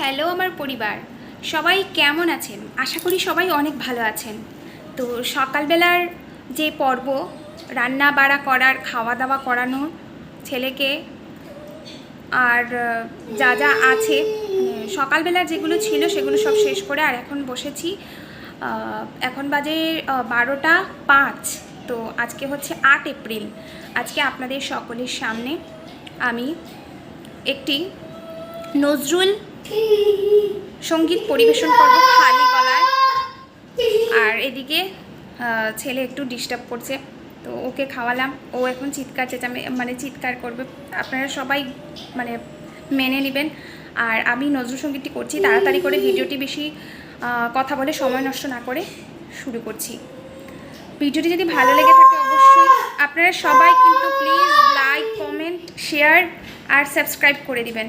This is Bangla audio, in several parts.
হ্যালো আমার পরিবার। সবাই কেমন আছেন? আশা করি সবাই অনেক ভালো আছেন। তো সকালবেলার যে পর্ব, রান্না বাড়া করার খাওয়া দাওয়া করানো ছেলেকে আর যা যা আছে সকালবেলা যেগুলো ছিল সেগুলো সব শেষ করে আর এখন বসেছি এখন বাজে বারোটা পাঁচ। তো আজকে হচ্ছে আট এপ্রিল। আজকে আপনাদের সকলের সামনে আমি একটি নজরুল সংগীত পরিবেশন করব খালি গলায়। আর এদিকে ছেলে একটু ডিস্টার্ব করছে, তো ওকে খাওয়ালাম। ও এখন চিৎকার চেঁচামে মানে চিৎকার করবে। আপনারা সবাই মানে মেনে নেবেন। আর আমি নজরুল সঙ্গীতটি করছি, তাড়াতাড়ি করে ভিডিওটি বেশি কথা বলে সময় নষ্ট না করে শুরু করছি। ভিডিওটি যদি ভালো লেগে থাকে অবশ্যই আপনারা সবাই কিন্তু প্লিজ লাইক কমেন্ট শেয়ার আর সাবস্ক্রাইব করে দিবেন।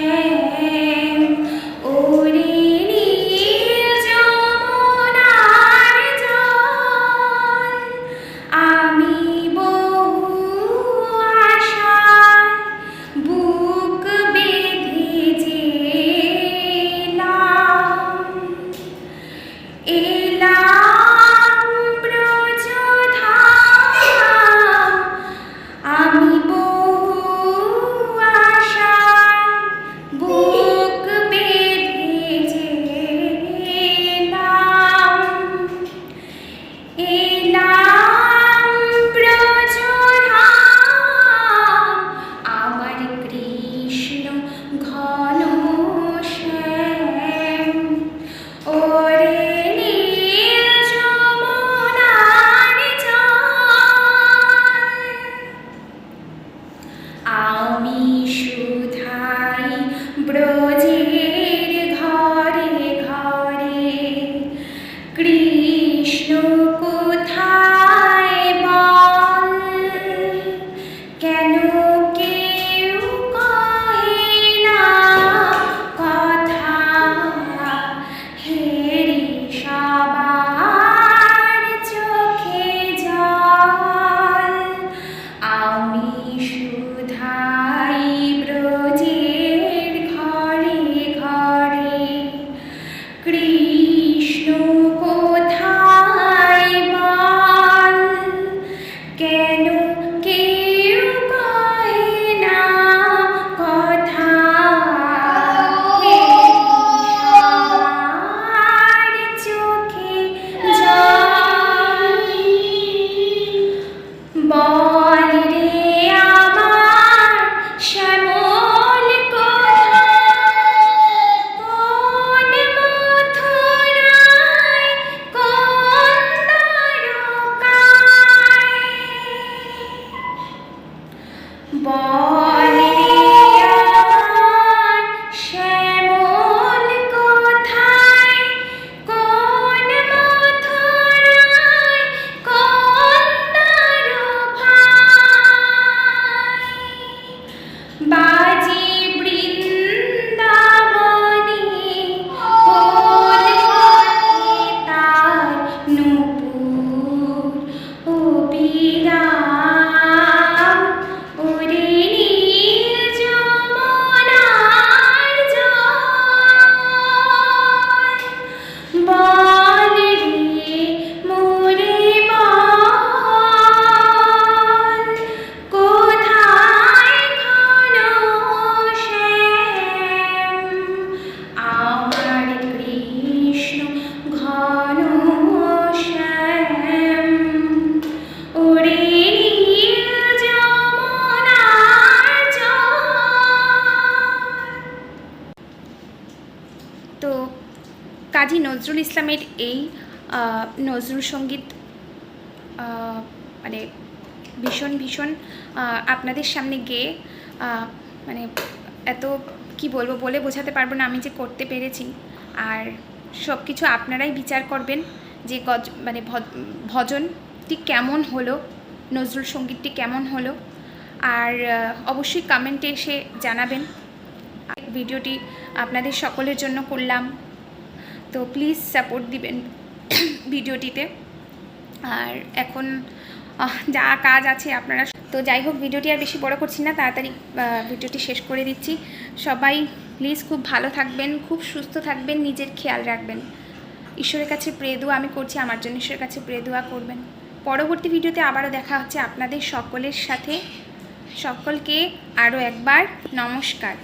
নজরুল ইসলামের এই নজরুল সংগীত মানে ভীষণ ভীষণ আপনাদের সামনে গেয়ে মানে এত কি বলব বলে বোঝাতে পারব না আমি যে করতে পেরেছি। আর সব কিছু আপনারাই বিচার করবেন যে গজ মানে ভজনটি কেমন হলো, নজরুল সঙ্গীতটি কেমন হলো। আর অবশ্যই কমেন্টে এসে জানাবেন। ভিডিওটি আপনাদের সকলের জন্য করলাম। তো প্লিজ সাপোর্ট দিবেন ভিডিওটিতে। আর এখন যা কাজ আছে আপনারা তো যাই হোক, ভিডিওটি আর বেশি বড় করছি না, তাড়াতাড়ি ভিডিওটি শেষ করে দিচ্ছি। সবাই প্লিজ খুব ভালো থাকবেন, খুব সুস্থ থাকবেন, নিজের খেয়াল রাখবেন। ঈশ্বরের কাছে প্রে দোয়া আমি করছি, আমার জন্য ঈশ্বরের কাছে প্রে দোয়া করবেন। পরবর্তী ভিডিওতে আবারও দেখা হচ্ছে আপনাদের সকলের সাথে। সকলকে আরও একবার নমস্কার।